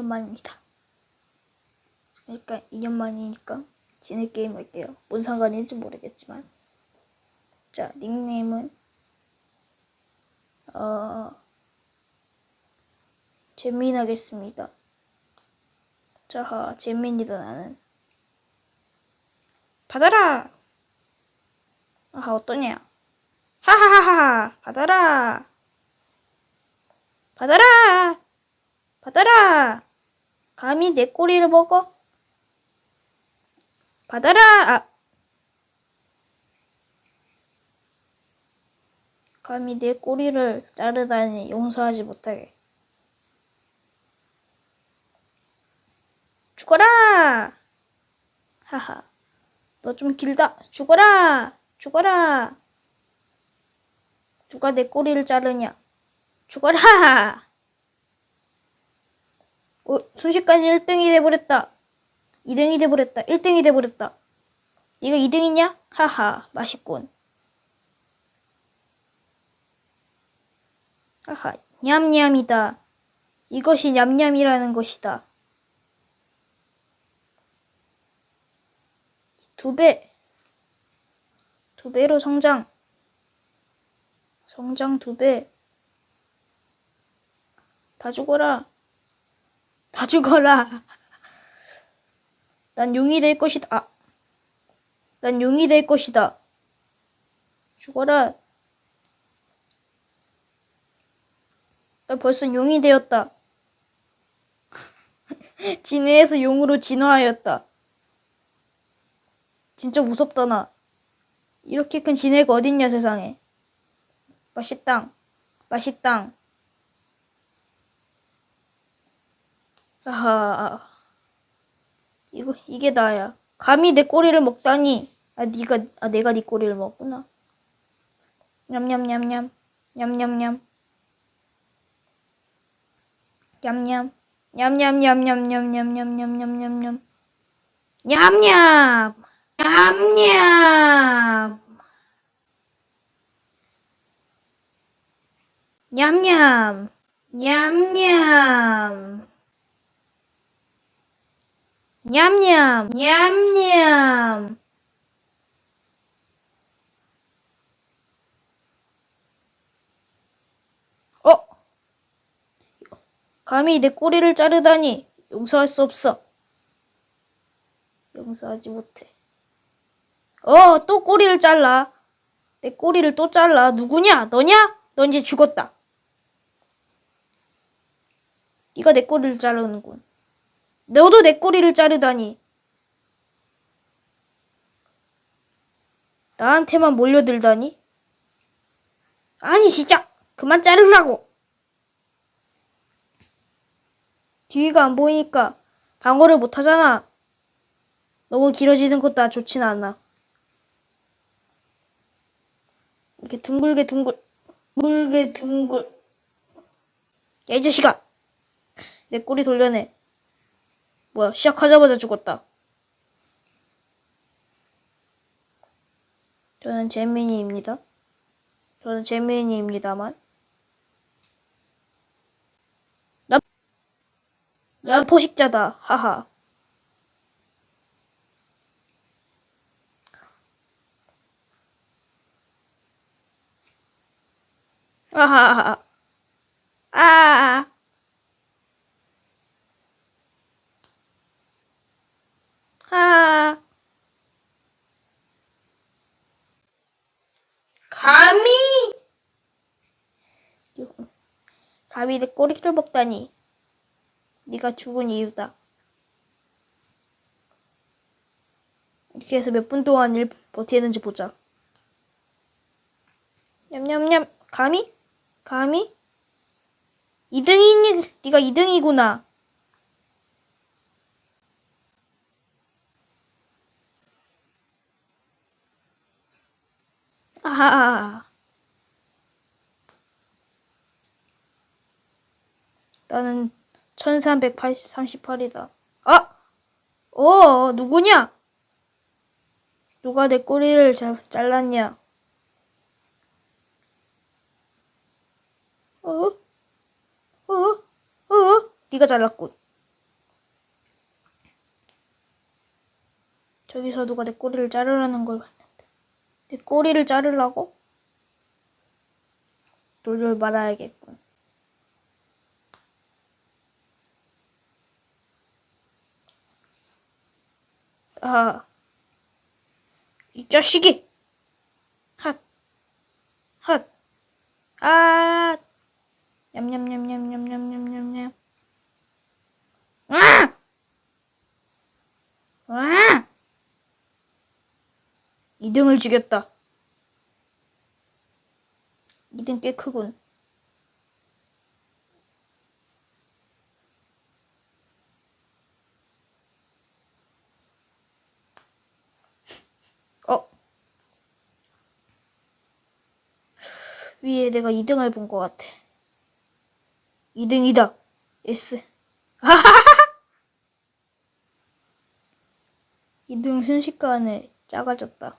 2년 만입니다. 그러니까 2년 만이니까 진해 게임 할게요. 뭔 상관인지 모르겠지만. 자, 닉네임은 어 재민하겠습니다. 자하, 재민이다 나는. 받아라! 아하, 어떠냐? 하하하하! 받아라! 받아라! 받아라! 감히 내 꼬리를 먹어? 받아라! 아! 감히 내 꼬리를 자르다니 용서하지 못하게. 죽어라! 하하. 너 좀 길다. 죽어라! 죽어라! 누가 내 꼬리를 자르냐? 죽어라! 어, 순식간에 1등이 돼버렸다. 2등이 돼버렸다. 1등이 돼버렸다. 네가 2등이냐? 하하, 맛있군. 하하, 냠냠이다. 이것이 냠냠이라는 것이다. 두 배. 두 배로 성장. 성장 두 배. 다 죽어라. 다 죽어라. 난 용이 될 것이다. 아. 난 용이 될 것이다. 죽어라. 난 벌써 용이 되었다. 진해에서 용으로 진화하였다. 진짜 무섭다 나. 이렇게 큰 진해가 어딨냐 세상에. 맛있당. 맛있당. 아하. 이거 이게 나야. 감히 내 꼬리를 먹다니. 아 네가 아 내가 네 꼬리를 먹구나. 냠냠냠냠. 냠냠냠. 냠냠. 냠냠냠냠냠냠냠냠냠냠. 냠 냠. 냠 냠. 냠 냠. 냠 냠. 냠 냠. 냠냠. 어? 감히 내 꼬리를 자르다니 용서할 수 없어. 용서하지 못해. 어, 또 꼬리를 잘라. 내 꼬리를 또 잘라. 누구냐? 너냐? 넌 이제 죽었다. 네가 내 꼬리를 자르는군. 너도 내 꼬리를 자르다니. 나한테만 몰려들다니? 아니, 진짜! 그만 자르라고! 뒤가 안 보이니까 방어를 못 하잖아. 너무 길어지는 것도 좋진 않아. 이렇게 둥글게 둥글, 둥글게 둥글. 야, 이 자식아! 내 꼬리 돌려내. 뭐야, 시작하자마자 죽었다. 저는 재민이입니다. 저는 재민이입니다만. 나, 난 포식자다. 하하. 아하하하. 아. 아. 감히 감히 내 꼬리를 먹다니. 네가 죽은 이유다. 이렇게 해서 몇 분 동안 일 버티는지 보자. 냠냠냠. 감히? 감히? 2등이니, 네가 2등이구나. 1338이다. 아! 어? 어, 누구냐? 누가 내 꼬리를 자, 잘랐냐? 어? 어? 어? 어? 네가 잘랐군. 저기서 누가 내 꼬리를 자르라는 걸 봤는데. 내 꼬리를 자르라고? 놀줄 말아야겠군. 아, 이 자식이! 핫, 핫, 아, 냠냠냠냠냠냠냠냠냠. 아! 아! 2등을 죽였다. 2등 꽤 크군. 어? 위에 내가 2등을 본 것 같아. 2등이다. S. 2등 순식간에 작아졌다.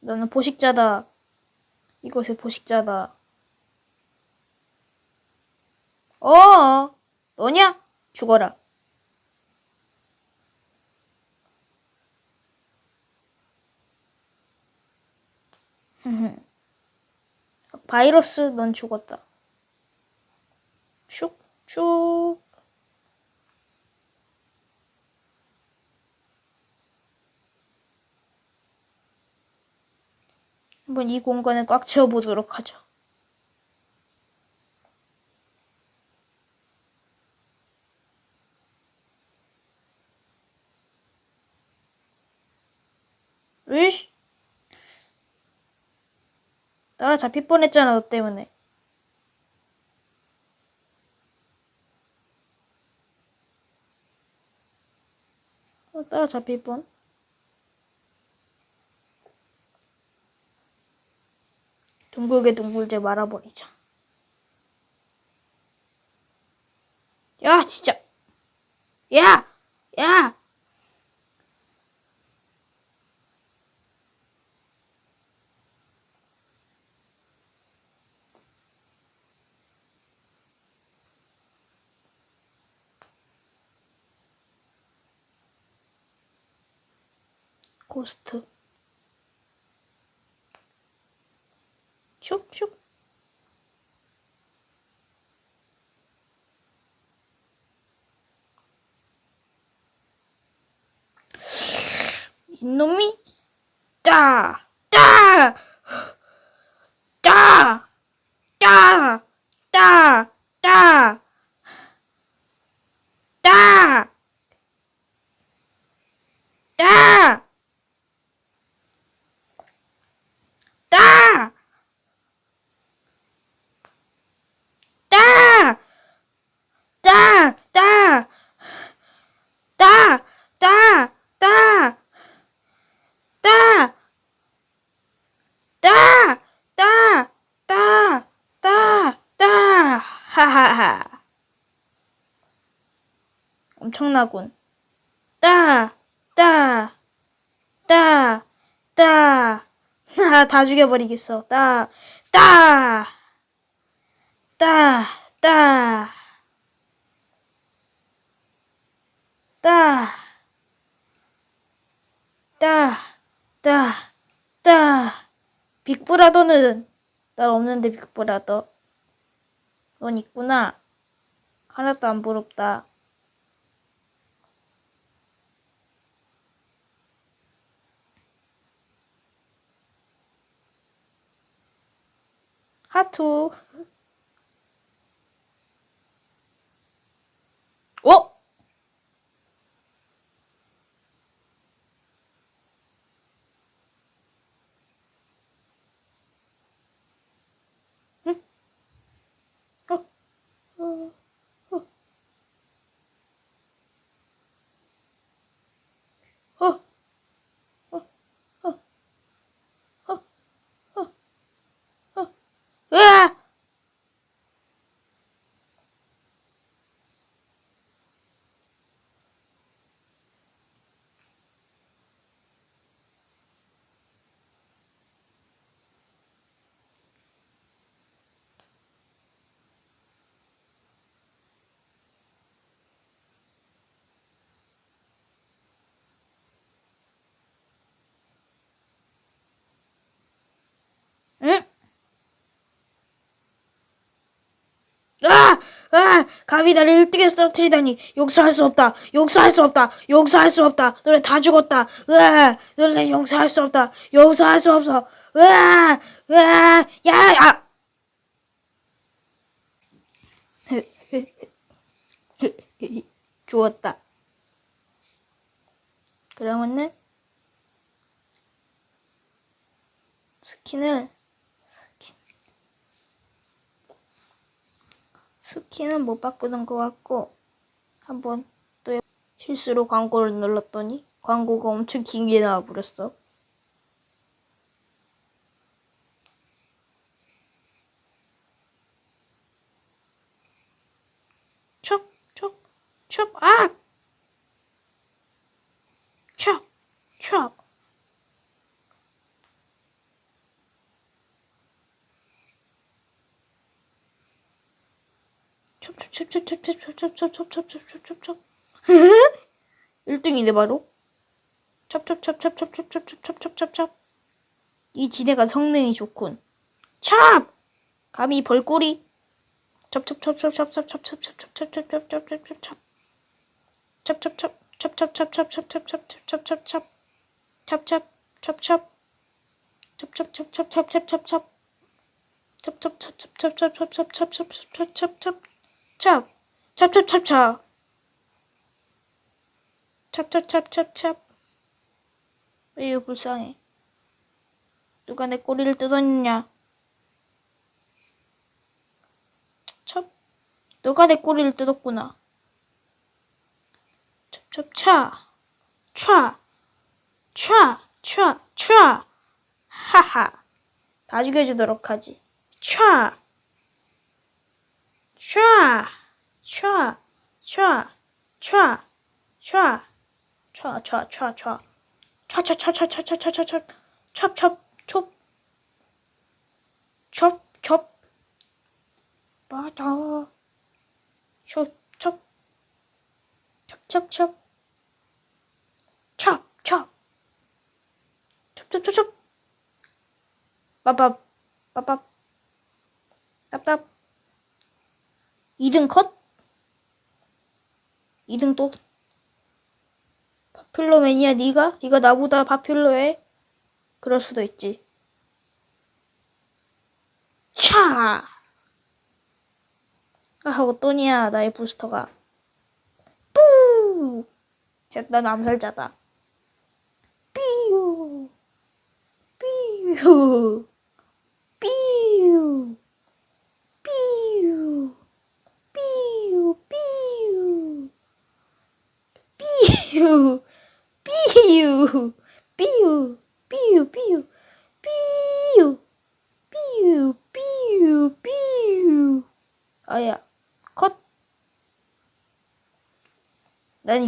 너는 포식자다. 이것의 포식자다. 어, 너냐? 죽어라. 바이러스, 넌 죽었다. 슉, 슉. 한번 이 공간을 꽉 채워보도록 하죠. 으이씨. 따라잡힐 뻔했잖아, 너 때문에. 어, 따라 잡힐 뻔. 둥글게 둥글게 말아버리자. 야, 진짜. 야! 야! куст. Чуп-чуп. No me da. 엄청나군. 따! 따! 따! 따! 다 죽여버리겠어. 따! 따! 따, 따, 따, 따, 따, 따. 빅브라더는 나 없는데 빅브라더. 넌 있구나. 하나도 안 부럽다. 하투. 어? 응? 어? 어? 어? 어? 어? 어? 어? 어? 어? 으아! 으 아! 감히 나를 1등에 쓰러뜨리다니 용서할 수 없다. 용서할 수 없다. 용서할 수 없다. 너네 다 죽었다. 으아! 너네 용서할 수 없다. 용서할 수 없어. 으아! 으아! 야! 아! 죽었다. 그러면은 스킨을 스킨 스킨은 못 바꾸는 것 같고 한번 또 실수로 광고를 눌렀더니 광고가 엄청 긴 게 나와버렸어. 촉, 촉, 촉, 아! 촉, 촉. 첩첩첩첩첩첩첩첩첩첩첩첩첩 1등이네 바로 첩첩첩첩첩첩첩첩첩첩첩 이 지네가 성능이 좋군 찹 감히 벌꿀이 첩첩첩첩첩첩첩첩첩첩첩첩첩첩첩 첩첩첩 첩첩첩첩첩첩첩첩첩첩 첩첩 첩첩 첩첩첩첩첩첩첩첩 첩첩첩첩첩첩첩첩첩첩첩첩첩 찹 찹찹찹찹 찹찹찹찹찹 왜이거 불쌍해. 누가 내 꼬리를 뜯었냐? 찹 누가 내 꼬리를 뜯었구나. 찹찹차 촤촤촤촤 하하. 다 죽여주도록 하지 촤 촤, 촤, 촤, 촤, 촤, 촤, 촤, 촤, 촤, 촤, 촤, 촤, 촤, 촤, 촤, 촤, 촤, 촤, 첩, 첩, 촉, 첩, 촉, 첩, 첩, 첩, 첩, 첩, 첩, 첩, 첩, 첩, 첩, 빠밥, 빠밥, 답답. 2등 컷? 2등 또 파퓰러 매니아 네가? 네가 나보다 파퓰러해? 그럴 수도 있지. 차! 아, 어떠냐, 나의 부스터가. 뿌! 난 암살자다. 삐유! 삐유!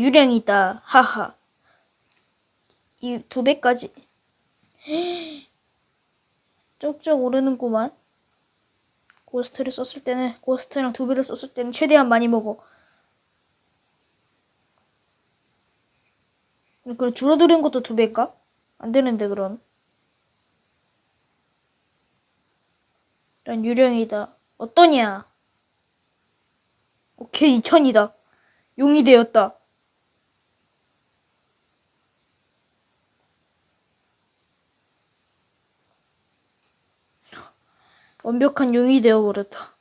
유령이다. 하하. 이 두 배까지 쪽쪽 오르는구만. 고스트를 썼을 때는 고스트랑 두 배를 썼을 때는 최대한 많이 먹어. 그럼 줄어드는 것도 두 배일까? 안 되는데 그럼. 난 유령이다. 어떠냐? 오케이 2000이다. 용이 되었다. 완벽한 용이 되어버렸다.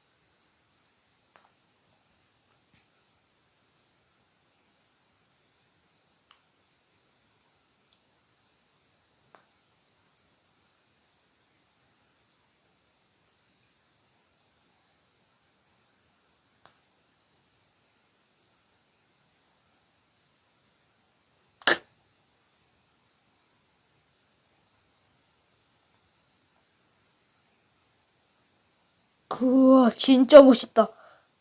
그와 진짜 멋있다.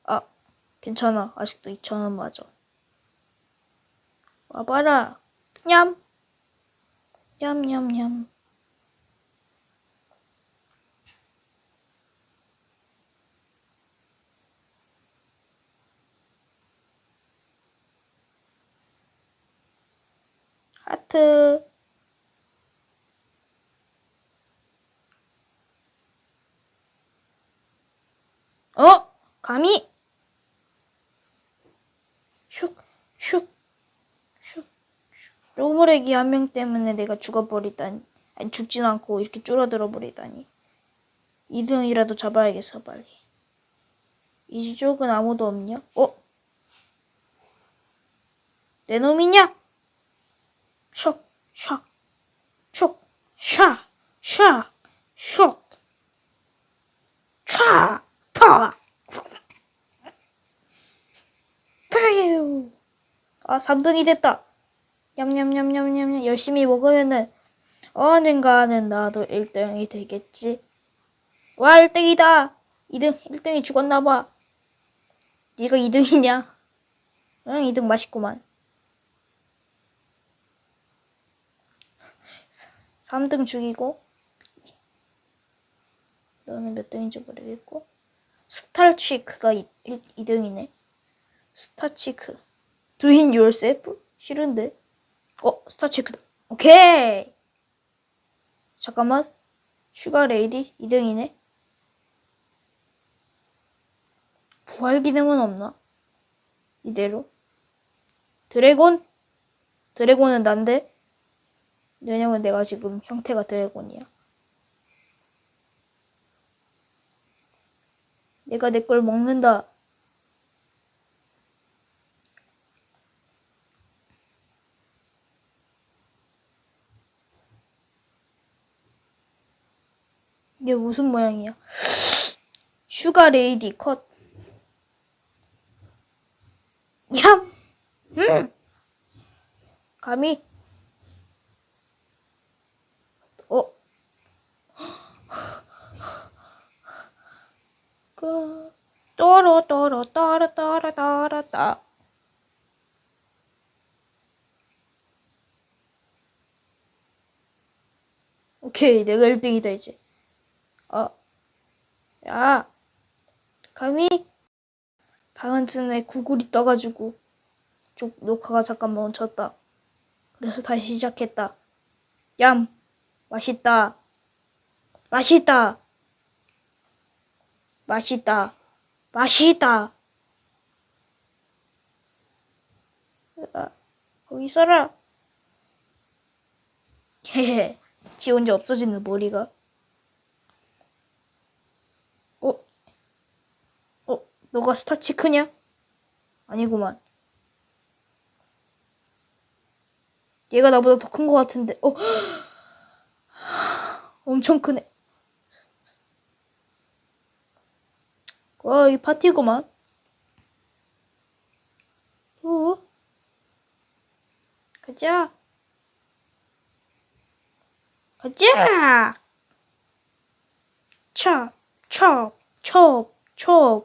아 괜찮아. 아직도 2,000원 맞아. 와봐라. 냠. 냠냠냠. 하트 감히 슉슉슉 로버렉이 한 명 때문에 내가 죽어버리다니 아니 죽진 않고 이렇게 줄어들어 버리다니 이등이라도 잡아야겠어 빨리 이쪽은 아무도 없냐? 어? 내 놈이냐? 슉슉슉슉슉슉 아, 3등이 됐다. 냠냠냠냠냠 열심히 먹으면은 언젠가는 나도 1등이 되겠지. 와, 1등이다. 2등, 1등이 죽었나봐. 네가 2등이냐? 응, 2등 맛있구만. 3등 죽이고 너는 몇 등인지 모르겠고 스타치크가 2, 2등이네. 스타치크. Do it yourself? 싫은데. 어, 스타치크다. 오케이. 잠깐만. 슈가 레이디 2등이네. 부활 기능은 없나? 이대로. 드래곤? 드래곤은 난데? 왜냐면 내가 지금 형태가 드래곤이야. 내가 내 걸 먹는다. 이게 무슨 모양이야? 슈가 레이디 컷. 얌! 음! 감히? 어? 그, 또로, 또로, 또로, 또로, 또로, 따. 오케이, 내가 1등이다, 이제. 어, 야, 감히? 방한쯤에 구글이 떠가지고 쪽 녹화가 잠깐 멈췄다. 그래서 다시 시작했다. 얌, 맛있다. 맛있다. 맛있다. 맛있다. 아, 거기 있어라. 헤헤, 지 혼자 없어지는 머리가. 어? 어, 너가 스타치 크냐? 아니구만. 얘가 나보다 더 큰 것 같은데. 어? 엄청 크네. 와, 이 파티구만. 어? 가자. 가자. 차, 차, 쳐, 쳐,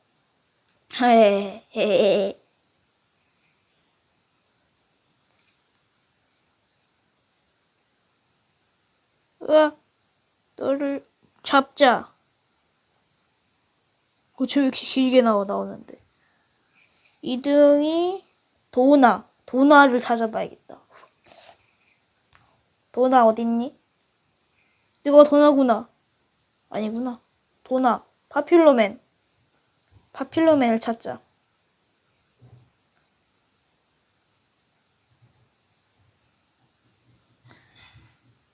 으아, 너를 잡자. 어쟤 왜 이렇게 길게 나와 나오는데? 2등이 도나. 도나를 찾아봐야겠다. 도나 어딨니? 이거 도나구나. 아니구나. 도나. 파필로맨. 파필로맨을 찾자.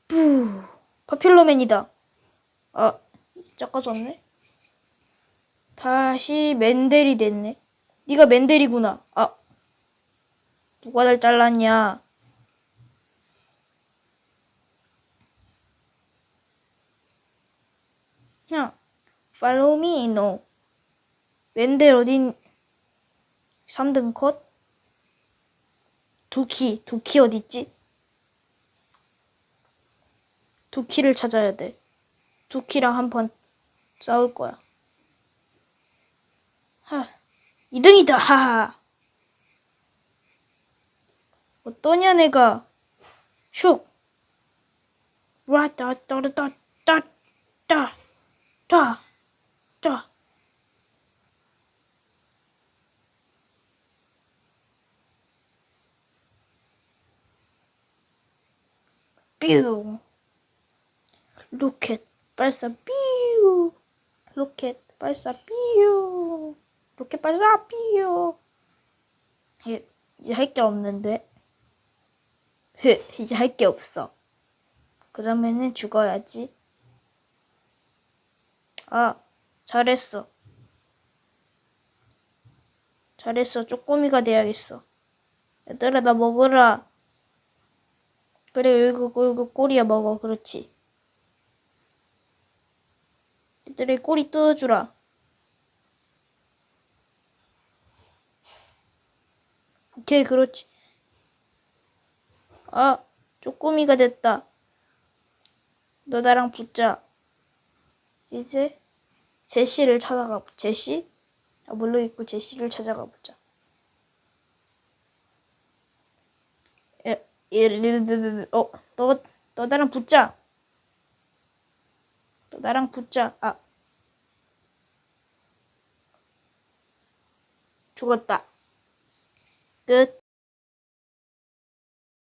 뿌. 파필로맨이다. 아, 작아졌네. 다시 맨델이 됐네. 네가 맨델이구나. 아, 누가 날 잘랐냐? 야, follow me, no. 맨델 어딘? 3등 컷? 두키, 두키 어딨지? 두키를 찾아야 돼. 두키랑 한 번 싸울 거야. 하, 2등이다, 하하. 어떠냐 내가 슉 라따 따르따 따따따따 뾰 로켓 발사 뾰 로켓 발사 뾰 로켓 발사 뾰 예, 이제 할 게 없는데. 흐, 이제 할 게 없어. 그러면은 죽어야지. 아 잘했어. 잘했어. 쪼꼬미가 돼야겠어. 얘들아 나 먹으라 그래 이거 이거 꼬리야 먹어. 그렇지. 얘들아 이 꼬리 뜯어주라. 오케이 그렇지. 아 쪼꼬미가 됐다. 너 나랑 붙자. 이제 제시를 찾아가 보 제시? 아 모르겠고 제시를 찾아가 보자 에, 에, 어, 너, 너 나랑 붙자. 너 나랑 붙자. 아. 죽었다. 끝.